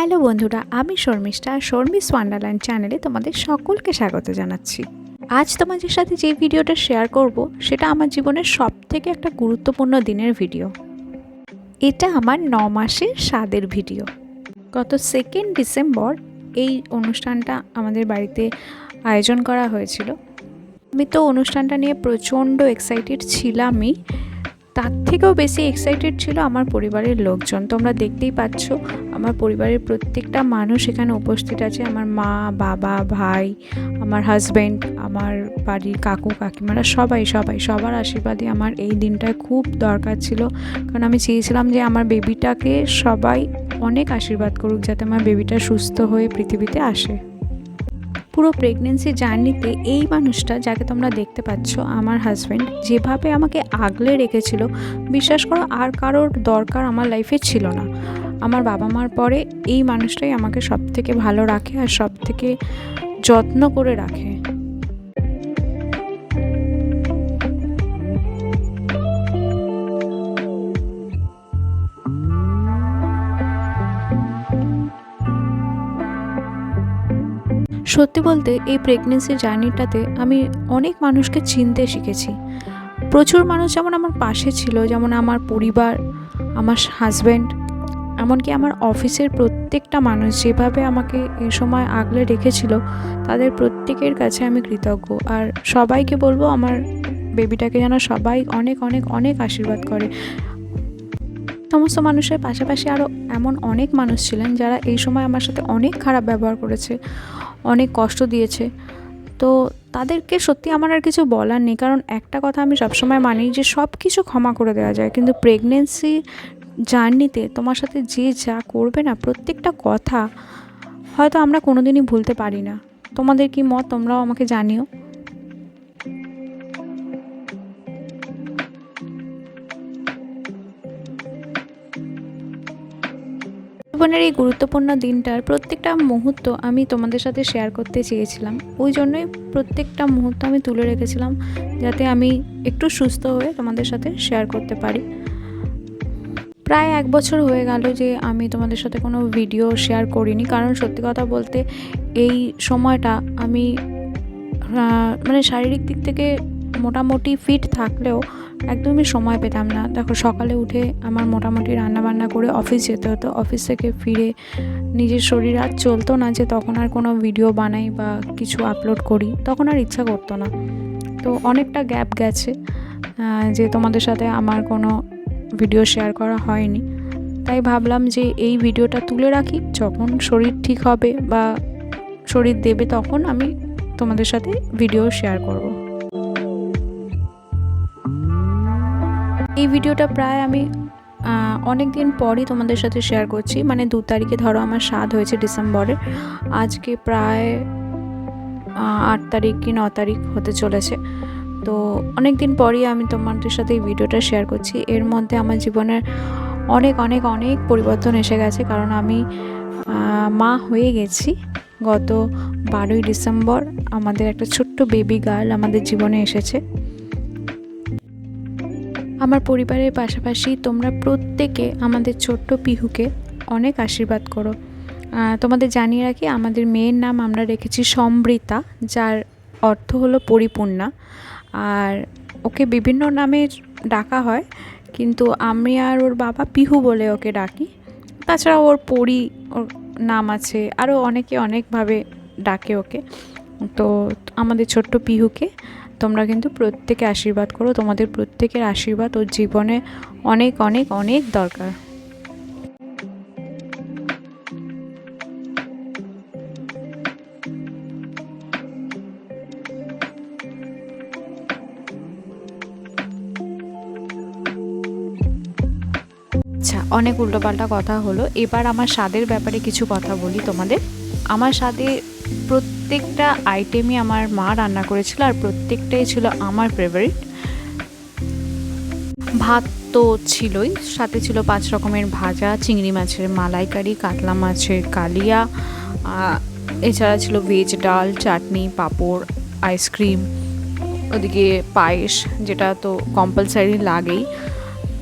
Hello বন্ধুরা, আমি Sharmistha, Sharmi's Wonderland চ্যানেলে তোমাদের সকলকে স্বাগত জানাচ্ছি। আজ তোমাদের সাথে যে ভিডিওটা শেয়ার করব, সেটা আমার জীবনের সব থেকে একটা গুরুত্বপূর্ণ দিনের ভিডিও। এটা আমার ন মাসের স্বাদের ভিডিও। গত সেকেন্ড ডিসেম্বর এই অনুষ্ঠানটা আমাদের বাড়িতে আয়োজন করা হয়েছিল। আমি তো অনুষ্ঠানটা নিয়ে প্রচণ্ড এক্সাইটেড ছিলামই। তার থেকেও বেশি এক্সাইটেড ছিল আমার পরিবারের লোকজন। তোমরা দেখতেই পাচ্ছ, আমার পরিবারের প্রত্যেকটা মানুষ এখানে উপস্থিত আছে। আমার মা, বাবা, ভাই, আমার হাজব্যান্ড আমার বাড়ির কাকু, কাকিমারা সবাই সবাই, সবার আশীর্বাদে আমার এই দিনটায় খুব দরকার ছিল। কারণ আমি চেয়েছিলাম যে আমার বেবিটাকে সবাই অনেক আশীর্বাদ করুক, যাতে আমার বেবিটা সুস্থ হয়ে পৃথিবীতে আসে। পুরো প্রেগনেন্সি জার্নিতে এই মানুষটা যাকে তোমরা দেখতে পাচ্ছ, আমার হাজব্যান্ড যেভাবে আমাকে আগলে রেখেছিল, বিশ্বাস করো আর কারোর দরকার আমার লাইফে ছিল না। আমার বাবা মার পরে এই মানুষটাই আমাকে সব থেকে ভালো রাখে আর সব থেকে যত্ন করে রাখে। সত্যি বলতে এই প্রেগনেন্সি জার্নিটাতে আমি অনেক মানুষকে চিনতে শিখেছি। প্রচুর মানুষ যেমন আমার পাশে ছিল, যেমন আমার পরিবার, আমার হাজব্যান্ড এমনকি আমার অফিসের প্রত্যেকটা মানুষ যেভাবে আমাকে এই সময় আগলে রেখেছিল, তাদের প্রত্যেকের কাছে আমি কৃতজ্ঞ। আর সবাইকে বলব, আমার বেবিটাকে যেন সবাই অনেক অনেক অনেক আশীর্বাদ করে। সমস্ত মানুষের পাশাপাশি আরও এমন অনেক মানুষ ছিলেন যারা এই সময় আমার সাথে অনেক খারাপ ব্যবহার করেছে, অনেক কষ্ট দিয়েছে। তো তাদেরকে সত্যি আমার আর কিছু বলার নেই, কারণ একটা কথা আমি সবসময় মানি যে সব কিছু ক্ষমা করে দেওয়া যায়, কিন্তু প্রেগনেন্সি জার্নিতে তোমার সাথে যে যা করবে না, প্রত্যেকটা কথা হয়তো আমরা কোনোদিনই ভুলতে পারি না। তোমাদের কি মত? তোমরাও আমাকে জানিও। জীবনের এই গুরুত্বপূর্ণ দিনটার প্রত্যেকটা মুহূর্ত আমি তোমাদের সাথে শেয়ার করতে চেয়েছিলাম। ওই জন্যই প্রত্যেকটা মুহূর্ত আমি তুলে রেখেছিলাম যাতে আমি একটু সুস্থ হয়ে তোমাদের সাথে শেয়ার করতে পারি। প্রায় এক বছর হয়ে গেল যে আমি তোমাদের সাথে কোনো ভিডিও শেয়ার করিনি। কারণ সত্যি কথা বলতে এই সময়টা আমি মানে শারীরিক দিক থেকে মোটামুটি ফিট থাকলেও একদমই সময় পেতাম না। দেখো, সকালে উঠে আমার মোটামুটি রান্না বান্না করে অফিস যেতে হতো। অফিস থেকে ফিরে নিজের শরীর আর চলতো না যে তখন আর কোনো ভিডিও বানাই বা কিছু আপলোড করি। তখন আর ইচ্ছা করতো না। তো অনেকটা গ্যাপ গেছে যে তোমাদের সাথে আমার কোনো ভিডিও শেয়ার করা হয়নি। তাই ভাবলাম যে এই ভিডিওটা তুলে রাখি। যখন শরীর ঠিক হবে বা শরীর দেবে তখন আমি তোমাদের সাথে ভিডিও শেয়ার করব। এই ভিডিওটা প্রায় আমি অনেক দিন পরই তোমাদের সাথে শেয়ার করছি। মানে দু তারিখে ধরো আমার স্বাদ হয়েছে ডিসেম্বরের। আজকে প্রায় আট তারিখ কি ন তারিখ হতে চলেছে। তো অনেক দিন পরই আমি তোমাদের সাথে এই ভিডিওটা শেয়ার করছি। এর মধ্যে আমার জীবনের অনেক অনেক অনেক পরিবর্তন এসে গেছে। কারণ আমি মা হয়ে গেছি গত বারোই ডিসেম্বর। আমাদের একটা ছোট্ট বেবি গার্ল আমাদের জীবনে এসেছে। আমার পরিবারের পাশাপাশি তোমরা প্রত্যেকে আমাদের ছোট্ট পিহুকে অনেক আশীর্বাদ করো। তোমাদের জানিয়ে রাখি, আমাদের মেয়ের নাম আমরা রেখেছি সমৃতা যার অর্থ হলো পরিপূর্ণা। আর ওকে বিভিন্ন নামে ডাকা হয়, কিন্তু আমি আর ওর বাবা পিহু বলে ওকে ডাকি। তাছাড়া ওর পরি, ওর নাম আছে আরও অনেকে অনেকভাবে ডাকে ওকে। তো আমাদের ছোট্ট পিহুকে তোমরা কিন্তু প্রত্যেকে আশীর্বাদ করো। তোমাদের প্রত্যেকের আশীর্বাদ ওর জীবনে অনেক অনেক অনেক দরকার। আচ্ছা অনেক উল্টোপাল্টা কথা হলো। এবার আমার স্বাদের ব্যাপারে কিছু কথা বলি তোমাদের। আমার স্বাদে প্রত্যেকটা আইটেমই আমার মা রান্না করেছিল আর প্রত্যেকটাই ছিল আমার ফেভারিট ভাত তো ছিলই, সাথে ছিল পাঁচ রকমের ভাজা, চিংড়ি মাছের মালাইকারি, কাতলা মাছের কালিয়া এছাড়া ছিল ভেজ ডাল, চাটনি, পাঁপড় আইসক্রিম ওদিকে পায়েস, যেটা তো কম্পালসারি লাগেই।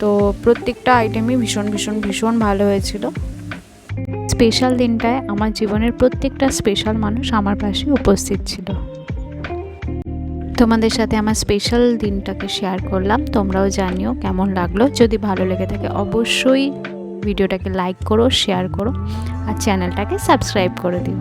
তো প্রত্যেকটা আইটেমই ভীষণ ভীষণ ভীষণ ভালো হয়েছিল। স্পেশাল দিনটায় আমার জীবনের প্রত্যেকটা স্পেশাল মানুষ আমার পাশে উপস্থিত ছিল। তোমাদের সাথে আমার স্পেশাল দিনটাকে শেয়ার করলাম, তোমরাও জানিও কেমন লাগল। যদি ভালো লেগে থাকে অবশ্যই ভিডিওটাকে লাইক করো শেয়ার করো, আর চ্যানেলটাকে সাবস্ক্রাইব করে দিও।